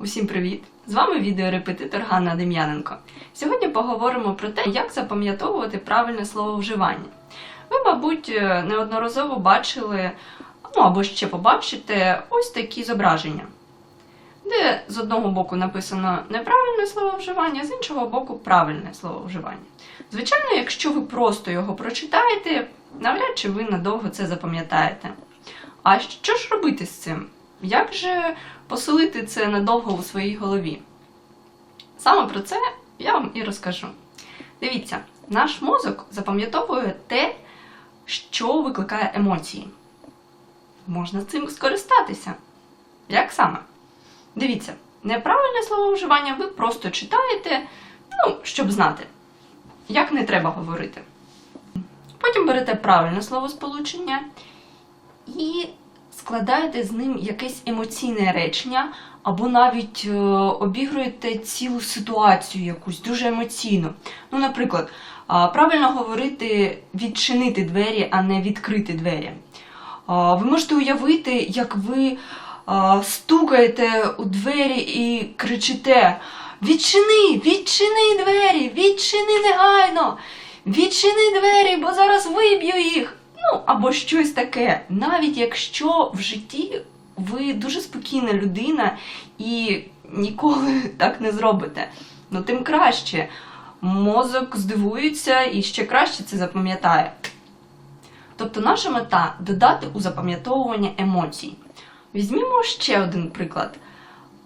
Усім привіт! З вами відеорепетитор Ганна Дем'яненко. Сьогодні поговоримо про те, як запам'ятовувати правильне слововживання. Ви, мабуть, неодноразово бачили, ну або ще побачите ось такі зображення, де з одного боку написано неправильне слововживання, з іншого боку правильне слововживання. Звичайно, якщо ви просто його прочитаєте, навряд чи ви надовго це запам'ятаєте. А що ж робити з цим? Як же поселити це надовго у своїй голові? Саме про це я вам і розкажу. Дивіться, наш мозок запам'ятовує те, що викликає емоції. Можна цим скористатися. Як саме? Дивіться, неправильне слововживання ви просто читаєте, ну, щоб знати, як не треба говорити. Потім берете правильне словосполучення і складаєте з ним якесь емоційне речення, або навіть е, обігруєте цілу ситуацію якусь дуже емоційно. Ну, наприклад, правильно говорити відчинити двері, а не відкрити двері. Ви можете уявити, як ви стукаєте у двері і кричите: Відчини, відчини двері, відчини негайно, відчини двері, бо зараз виб'ю їх. Ну, або щось таке. Навіть якщо в житті ви дуже спокійна людина і ніколи так не зробите, ну тим краще. Мозок здивується і ще краще це запам'ятає. Тобто наша мета додати у запам'ятовування емоцій. Візьмімо ще один приклад: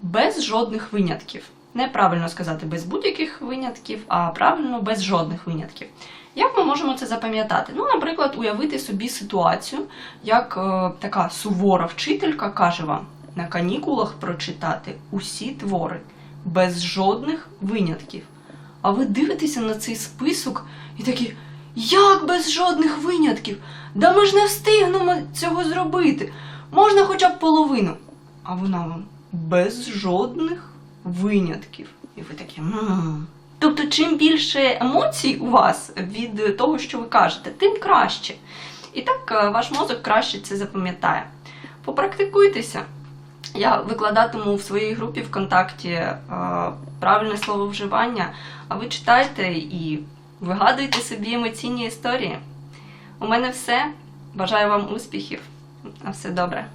без жодних винятків. Неправильно сказати без будь-яких винятків, а правильно без жодних винятків. Як ми можемо це запам'ятати? Ну, наприклад, уявити собі ситуацію, як е, така сувора вчителька каже вам на канікулах прочитати усі твори без жодних винятків. А ви дивитеся на цей список і такі, як без жодних винятків? Да ми ж не встигнемо цього зробити. Можна хоча б половину. А вона вам без жодних винятків. І ви такі. «М». Тобто, чим більше емоцій у вас від того, що ви кажете, тим краще. І так е, ваш мозок краще це запам'ятає. Попрактикуйтеся. Я викладатиму в своїй групі ВКонтакті е, правильне слововживання, а ви читайте і вигадуйте собі емоційні історії. У мене все. Бажаю вам успіхів. На все добре.